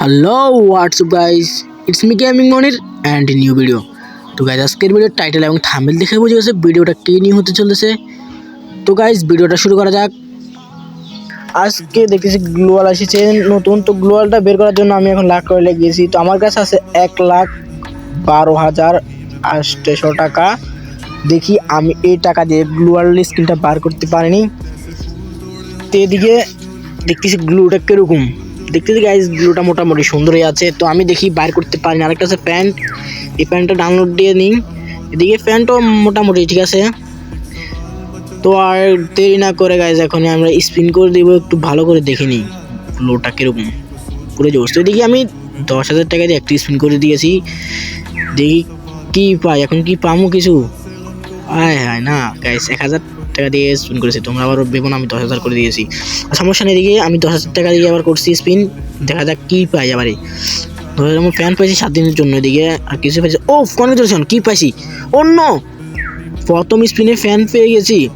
Hello WhatsApp guys it's me gaming Monir and new video তো guys আজকের ভিডিওর title এবং থাম্বেল দেখে বুঝে গেছে ভিডিওটা কে নিয়ে হতে চলেছে? তো গাইজ ভিডিওটা শুরু করা যাক। আজকে দেখতেছি গ্লোয়াল এসেছে নতুন। তো গ্লোয়ালটা বের করার জন্য আমি এখন লাখ করে লেগেছি তো আমার কাছে আছে এক লাখ বারো হাজার আটশো টাকা। দেখি আমি এই টাকা দিয়ে গ্লোয়াল স্ক্রিনটা বার করতে পারিনি। তো এদিকে দেখতেছি গ্লুটা কীরকম? দেখতেছি গাইজ গ্লুটা মোটামুটি সুন্দরই আছে। তো আমি দেখি বাইর করতে পারি না আরেকটা আছে প্যান্ট। এই প্যান্টটা ডাউনলোড দিয়ে নিই এদিকে প্যান্টও মোটামুটি ঠিক আছে। তো আর দেরি না করে গাইজ এখন আমরা স্পিন করে দিব। একটু ভালো করে দেখে নিই গ্লুটা কীরকম। পুরো জোস তো এদিকে আমি দশ হাজার টাকা দিয়ে একটা স্পিন করে দিয়েছি। দেখি কী পাই। এখন কি পামো কিছু? আয় হায়, না গাইস এক হাজার টাকা দিয়ে স্পিন করেছি। তোমরা আবার ভেবো না, আমি দশ হাজার করে দিয়েছি। সমস্যা নেই এদিকে আমি দশ হাজার টাকা দিয়ে আবার করছি স্পিন দেখা যাক কী পাই আবারে। ধরে, আমি ফ্যান পাইছি সাত দিনের জন্য, এদিকে আর কিছু পাইছি ও কনগ্রেচুলেশন কী পাইছি? অন্য! প্রথম স্পিনে ফ্যান পেয়ে গেছি।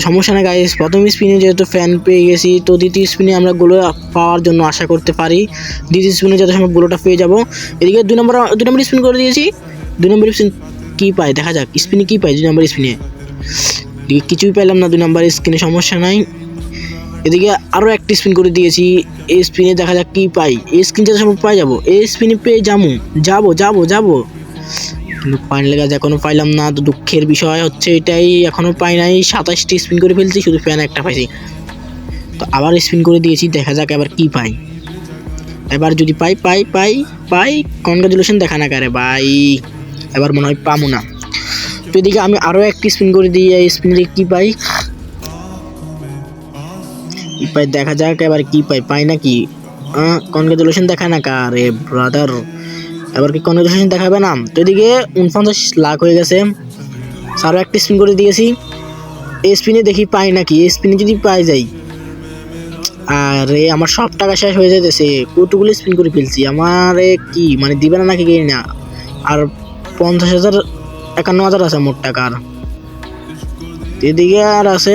সমস্যা নেই গাইস প্রথম স্পিনে যেহেতু ফ্যান পেয়ে গেছি, তো দ্বিতীয় স্পিনে আমরা গোলো পাওয়ার জন্য আশা করতে পারি। দ্বিতীয় স্পিনে যত সময় গোলোটা পেয়ে যাব। এদিকে দুই নম্বর দুই নম্বর স্পিন করে দিয়েছি। দুই নম্বর স্পিন কী পাই দেখা যাক স্পিনে কী পাই দুই নম্বর স্পিনে কিছুই পেলাম না, দুই নম্বর স্ক্রিনে সমস্যা নাই। এদিকে আরও একটি স্পিন করে দিয়েছি, এই স্পিনে দেখা যাক কী পাই। এই স্ক্রিন যত সময় পাই যাব। এই স্পিনে পেয়ে যাব যাব যাব যাব। কিন্তু লেগে এখনও পাইলাম না। তো দুঃখের বিষয় হচ্ছে এটাই এখনও পাই নাই। সাতাশটি স্পিন করে ফেলছি, শুধু ফ্যান একটা পাইছি। তো আবার স্পিন করে দিয়েছি, দেখা যাক এবার কি পাই। এবার যদি পাই পাই পাই পাই। কনগ্রাচুলেশন দেখা না কারে ভাই এবার মনে হয় পামো না। তো এদিকে আমি আরও একটি স্পিন করে দিই, এই স্পিনে কি পাই? কি পাই? দেখা যাক এবার কি পাই। পাই না নাকি কনগ্রাচুলেশন দেখা না কারে ব্রাদার এবার কি কনগ্রাচুলেশন দেখাবে না? তো এদিকে উনপঞ্চাশ লাখ হয়ে গেছে। আরও একটি স্পিন করে দিয়েছি। এই স্পিনে দেখি পাই নাকি এই স্পিনে যদি পাই যাই। আরে, আমার সব টাকা শেষ হয়ে যেতেছে কতগুলো স্পিন করে ফেলছি? আমার কি? মানে দিবে না নাকি না। আর পঞ্চাশ হাজার, একান্ন হাজার আছে মোট টাকার। এদিকে আর আছে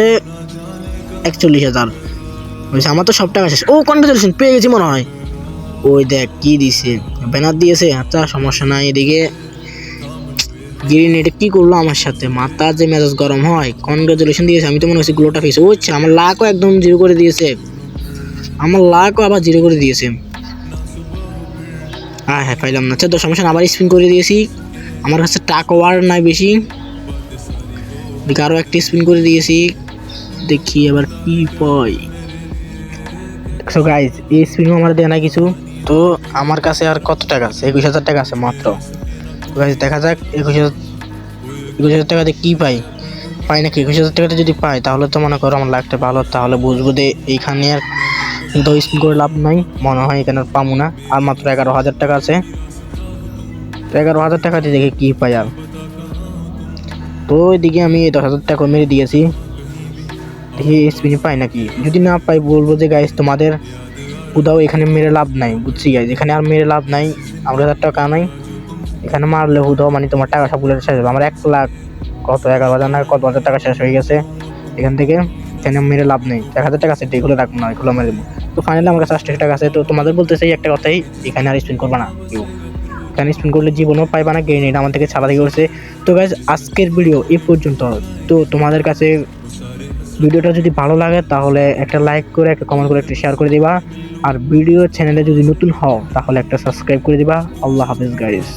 একচল্লিশ হাজার। বলছে, আমার তো সব টাকা শেষ। ও কনগ্রেচুলেশন পেয়ে গেছি মনে হয়। ওই দেখ, কি দিছে? ব্যানার দিয়েছে আচ্ছা সমস্যা নাই। এদিকে গ্রিন এটা কি করল আমার সাথে? মাথা যে মেজাজ গরম হয় কনগ্রেচুলেশন দিয়েছে। আমি তো মনে হচ্ছে গ্লোটা ফেস ও আচ্ছা আমার লাখও একদম জিরো করে দিয়েছে। আমার লাখও আবার জিরো করে দিয়েছে। হ্যাঁ হ্যাঁ পাইলাম না। আচ্ছা তো সমস্যা আবার স্পিন করে দিয়েছি। আমার কাছে টাকা আর নাই বেশি। দেখি আরও একটা স্পিন করে দিয়েছি। দেখি এবার কি পাই। সো গাইজ এই স্পিনও আমার দেয় না কিছু। তো আমার কাছে আর কত টাকা আছে? একুশ হাজার টাকা আছে মাত্র। গাইজ দেখা যাক একুশ হাজার একুশ হাজার টাকাতে কী পাই? পাই নাকি? একুশ হাজার টাকাতে যদি পাই তাহলে তো মনে করো আমার লাখটা ভালো তাহলে বুঝব যে এইখানে আর কিন্তু স্পিন করে লাভ নাই। মনে হয় এখানে আর পাবো না। আর মাত্র এগারো হাজার টাকা আছে। এগারো হাজার টাকাতে দেখে কী পাই আর। তো ওইদিকে আমি দশ হাজার টাকা মেরে দিয়েছি দেখি স্পিনে পাই নাকি? যদি না পাই বলব যে গাইজ তোমাদের কোথাও এখানে মেরে লাভ নাই, বুঝছি গাইজ এখানে আর মেরে লাভ নাই, আমার হাজার টাকা নাই। এখানে মারলে হুদাও মানে তোমার টাকা সবগুলো শেষ হবে। আমার এক লাখ, কত, এগারো হাজার না কত হাজার টাকা শেষ হয়ে গেছে এখান থেকে। এখানে মেরে লাভ নেই। এক হাজার টাকা আছে এগুলো রাখব না, এগুলো মেরে দেবো। তো ফাইনালি আমার কাছে টাকা আছে। তো তোমাদের বলতে চাই একটা কথাই, এখানে আর স্পিন করবে না, কেউ। এখানে স্পিন করলে জীবনও পাইবা না গ্রেনেড আমার থেকে ছাড়া থেকে করছে। তো গাইজ আজকের ভিডিও এ পর্যন্ত। তো তোমাদের কাছে ভিডিওটা যদি ভালো লাগে, তাহলে একটা লাইক করে, একটা কমেন্ট করে, একটা শেয়ার করে দিবা। আর ভিডিও চ্যানেলে যদি নতুন হও, তাহলে একটা সাবস্ক্রাইব করে দিবা। আল্লাহ হাফিজ গাইজ